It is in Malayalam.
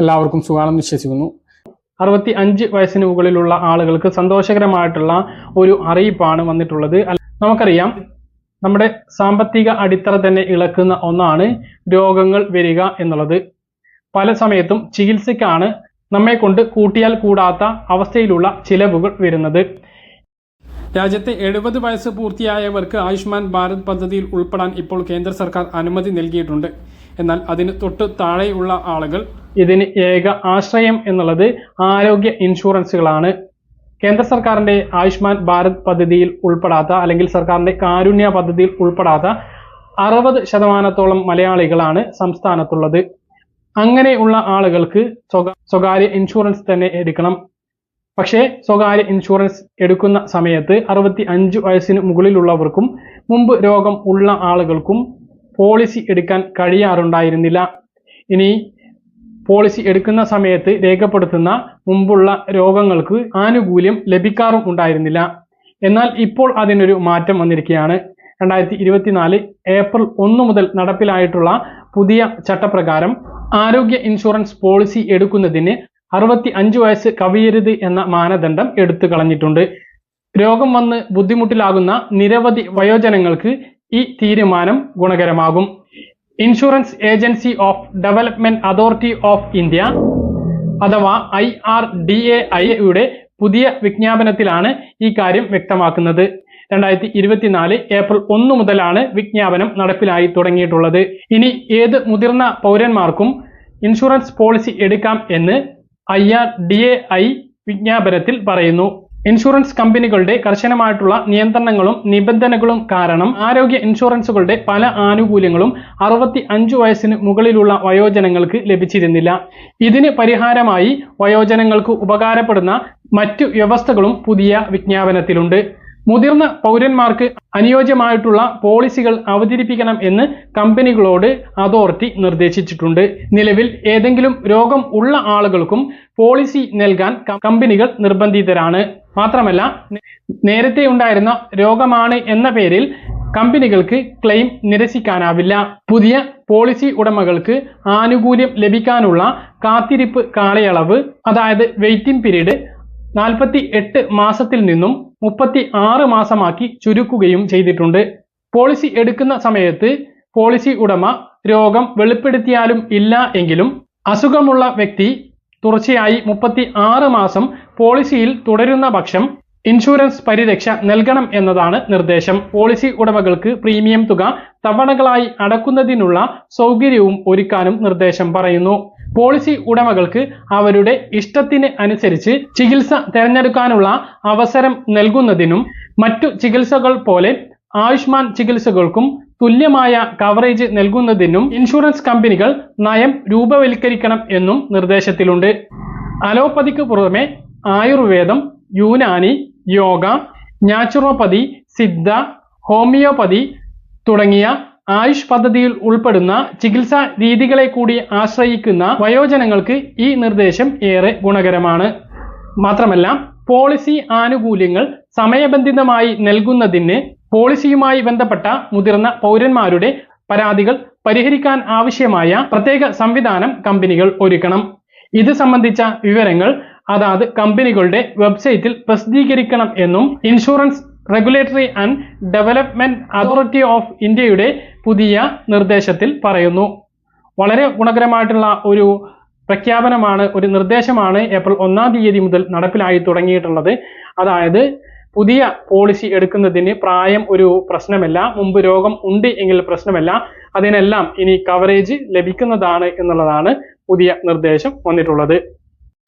എല്ലാവർക്കും സുഖാണെന്ന് വിശ്വസിക്കുന്നു. അറുപത്തി അഞ്ച് വയസ്സിന് മുകളിലുള്ള ആളുകൾക്ക് സന്തോഷകരമായിട്ടുള്ള ഒരു അറിയിപ്പാണ് വന്നിട്ടുള്ളത്. നമുക്കറിയാം നമ്മുടെ സാമ്പത്തിക അടിത്തറ തന്നെ ഇളക്കുന്ന ഒന്നാണ് രോഗങ്ങൾ വരിക എന്നുള്ളത്. പല സമയത്തും ചികിത്സയ്ക്കാണ് നമ്മെ കൊണ്ട് കൂട്ടിയാൽ കൂടാത്ത അവസ്ഥയിലുള്ള ചിലവുകൾ വരുന്നത്. രാജ്യത്തെ എഴുപത് വയസ്സ് പൂർത്തിയായവർക്ക് ആയുഷ്മാൻ ഭാരത് പദ്ധതിയിൽ ഉൾപ്പെടാൻ ഇപ്പോൾ കേന്ദ്ര സർക്കാർ അനുമതി നൽകിയിട്ടുണ്ട്. എന്നാൽ അതിന് തൊട്ട് താഴെയുള്ള ആളുകൾ ഇതിന് ഏക ആശ്രയം എന്നുള്ളത് ആരോഗ്യ ഇൻഷുറൻസുകളാണ്. കേന്ദ്ര സർക്കാരിന്റെ ആയുഷ്മാൻ ഭാരത് പദ്ധതിയിൽ ഉൾപ്പെടാത്ത അല്ലെങ്കിൽ സർക്കാരിന്റെ കാരുണ്യ പദ്ധതിയിൽ ഉൾപ്പെടാത്ത അറുപത് ശതമാനത്തോളം മലയാളികളാണ് സംസ്ഥാനത്തുള്ളത്. അങ്ങനെയുള്ള ആളുകൾക്ക് സ്വകാര്യ ഇൻഷുറൻസ് തന്നെ എടുക്കണം. പക്ഷേ സ്വകാര്യ ഇൻഷുറൻസ് എടുക്കുന്ന സമയത്ത് അറുപത്തി അഞ്ച് വയസ്സിന് മുകളിലുള്ളവർക്കും മുമ്പ് രോഗം ഉള്ള ആളുകൾക്കും പോളിസി എടുക്കാൻ കഴിയാറുണ്ടായിരുന്നില്ല. ഇനി പോളിസി എടുക്കുന്ന സമയത്ത് രേഖപ്പെടുത്തുന്ന മുമ്പുള്ള രോഗങ്ങൾക്ക് ആനുകൂല്യം ലഭിക്കാറും ഉണ്ടായിരുന്നില്ല. എന്നാൽ ഇപ്പോൾ അതിനൊരു മാറ്റം വന്നിരിക്കുകയാണ്. രണ്ടായിരത്തി ഇരുപത്തിനാല് ഏപ്രിൽ ഒന്ന് മുതൽ നടപ്പിലായിട്ടുള്ള പുതിയ ചട്ടപ്രകാരം ആരോഗ്യ ഇൻഷുറൻസ് പോളിസി എടുക്കുന്നതിന് അറുപത്തി അഞ്ച് വയസ്സ് കവിയരുത് എന്ന മാനദണ്ഡം എടുത്തു കളഞ്ഞിട്ടുണ്ട്. രോഗം വന്ന് ബുദ്ധിമുട്ടിലാകുന്ന നിരവധി വയോജനങ്ങൾക്ക് ഈ തീരുമാനം ഗുണകരമാകും. Insurance agency of development authority of India അഥവാ ഐ ആർ ഡി എ ഐയുടെ പുതിയ വിജ്ഞാപനത്തിലാണ് ഈ കാര്യം വ്യക്തമാക്കുന്നത്. രണ്ടായിരത്തി ഇരുപത്തിനാല് ഏപ്രിൽ ഒന്ന് മുതലാണ് വിജ്ഞാപനം നടപ്പിലായി തുടങ്ങിയിട്ടുള്ളത്. ഇനി ഏത് മുതിർന്ന പൗരന്മാർക്കും ഇൻഷുറൻസ് പോളിസി എടുക്കാം എന്ന് I R D A I വിജ്ഞാപനത്തിൽ പറയുന്നു. ഇൻഷുറൻസ് കമ്പനികളുടെ കർശനമായിട്ടുള്ള നിയന്ത്രണങ്ങളും നിബന്ധനകളും കാരണം ആരോഗ്യ ഇൻഷുറൻസുകളുടെ പല ആനുകൂല്യങ്ങളും അറുപത്തി അഞ്ചു വയസ്സിന് മുകളിലുള്ള വയോജനങ്ങൾക്ക് ലഭിച്ചിരുന്നില്ല. ഇതിന് പരിഹാരമായി വയോജനങ്ങൾക്ക് ഉപകാരപ്പെടുന്ന മറ്റു വ്യവസ്ഥകളും പുതിയ വിജ്ഞാപനത്തിലുണ്ട്. മുതിർന്ന പൗരന്മാർക്ക് അനുയോജ്യമായിട്ടുള്ള പോളിസികൾ അവതരിപ്പിക്കണം എന്ന് കമ്പനികളോട് അതോറിറ്റി നിർദ്ദേശിച്ചിട്ടുണ്ട്. നിലവിൽ ഏതെങ്കിലും രോഗം ഉള്ള ആളുകൾക്കും പോളിസി നൽകാൻ കമ്പനികൾ നിർബന്ധിതരാണ്. മാത്രമല്ല നേരത്തെ ഉണ്ടായിരുന്ന രോഗമാണ് എന്ന പേരിൽ കമ്പനികൾക്ക് ക്ലെയിം നിരസിക്കാനാവില്ല. പുതിയ പോളിസി ഉടമകൾക്ക് ആനുകൂല്യം ലഭിക്കാനുള്ള കാത്തിരിപ്പ് കാലയളവ് അതായത് വെയിറ്റിംഗ് പീരീഡ് നാൽപ്പത്തി എട്ട് മാസത്തിൽ നിന്നും മുപ്പത്തി ആറ് മാസമാക്കി ചുരുക്കുകയും ചെയ്തിട്ടുണ്ട്. പോളിസി എടുക്കുന്ന സമയത്ത് പോളിസി ഉടമ രോഗം വെളിപ്പെടുത്തിയാലും ഇല്ല എങ്കിലും അസുഖമുള്ള വ്യക്തി തുടർച്ചയായി മുപ്പത്തി ആറ് മാസം പോളിസിയിൽ തുടരുന്ന പക്ഷം ഇൻഷുറൻസ് പരിരക്ഷ നൽകണം എന്നതാണ് നിർദ്ദേശം. പോളിസി ഉടമകൾക്ക് പ്രീമിയം തുക തവണകളായി അടക്കുന്നതിനുള്ള സൗകര്യവും ഒരുക്കാനും നിർദ്ദേശം പറയുന്നു. പോളിസി ഉടമകൾക്ക് അവരുടെ ഇഷ്ടത്തിന് അനുസരിച്ച് ചികിത്സ തിരഞ്ഞെടുക്കാനുള്ള അവസരം നൽകുന്നതിനും മറ്റു ചികിത്സകൾ പോലെ ആയുഷ്മാൻ ചികിത്സകൾക്കും തുല്യമായ കവറേജ് നൽകുന്നതിനും ഇൻഷുറൻസ് കമ്പനികൾ നയം രൂപവൽക്കരിക്കണം എന്നും നിർദ്ദേശത്തിലുണ്ട്. അലോപ്പതിക്ക് പുറമെ ആയുർവേദം യൂനാനി യോഗ നാച്ചുറോപ്പതി സിദ്ധ ഹോമിയോപ്പതി തുടങ്ങിയ ആയുഷ് പദ്ധതിയിൽ ഉൾപ്പെടുന്ന ചികിത്സാ രീതികളെ കൂടി ആശ്രയിക്കുന്ന വയോജനങ്ങൾക്ക് ഈ നിർദ്ദേശം ഏറെ ഗുണകരമാണ്. മാത്രമല്ല പോളിസി ആനുകൂല്യങ്ങൾ സമയബന്ധിതമായി നൽകുന്നതിന് പോളിസിയുമായി ബന്ധപ്പെട്ട മുതിർന്ന പൗരന്മാരുടെ പരാതികൾ പരിഹരിക്കാൻ ആവശ്യമായ പ്രത്യേക സംവിധാനം കമ്പനികൾ ഒരുക്കണം. ഇത് സംബന്ധിച്ച വിവരങ്ങൾ അതാത് കമ്പനികളുടെ വെബ്സൈറ്റിൽ പ്രസിദ്ധീകരിക്കണം എന്നും insurance regulatory and development authority of ഇന്ത്യയുടെ പുതിയ നിർദ്ദേശത്തിൽ പറയുന്നു. വളരെ ഗുണകരമായിട്ടുള്ള ഒരു പ്രഖ്യാപനമാണ് ഒരു നിർദ്ദേശമാണ് ഏപ്രിൽ ഒന്നാം തീയതി മുതൽ നടപ്പിലായി തുടങ്ങിയിട്ടുള്ളത്. അതായത് പുതിയ പോളിസി എടുക്കുന്നതിന് പ്രായം ഒരു പ്രശ്നമല്ല മുമ്പ് രോഗം ഉണ്ട് എങ്കിൽ പ്രശ്നമല്ല അതിനെല്ലാം ഇനി കവറേജ് ലഭിക്കുന്നതാണ് എന്നുള്ളതാണ് പുതിയ നിർദ്ദേശം വന്നിട്ടുള്ളത്.